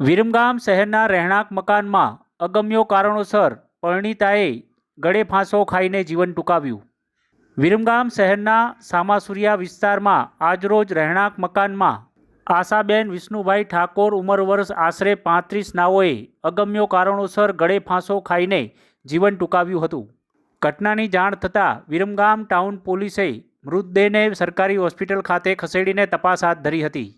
વિરમગામ શહેરના રહેણાંક મકાનમાં અગમ્યો કારણોસર પરણિતાએ ગળે ફાંસો ખાઈને જીવન ટૂંકાવ્યું. વિરમગામ શહેરના સામાસુરિયા વિસ્તારમાં આજરોજ રહેણાંક મકાનમાં આશાબેન વિષ્ણુભાઈ ઠાકોર ઉંમર વર્ષ આશરે પાંત્રીસ નાઓએ અગમ્યો કારણોસર ગળે ફાંસો ખાઈને જીવન ટૂંકાવ્યું હતું. ઘટનાની જાણ થતાં વિરમગામ ટાઉન પોલીસે મૃતદેહને સરકારી હોસ્પિટલ ખાતે ખસેડીને તપાસ હાથ ધરી હતી.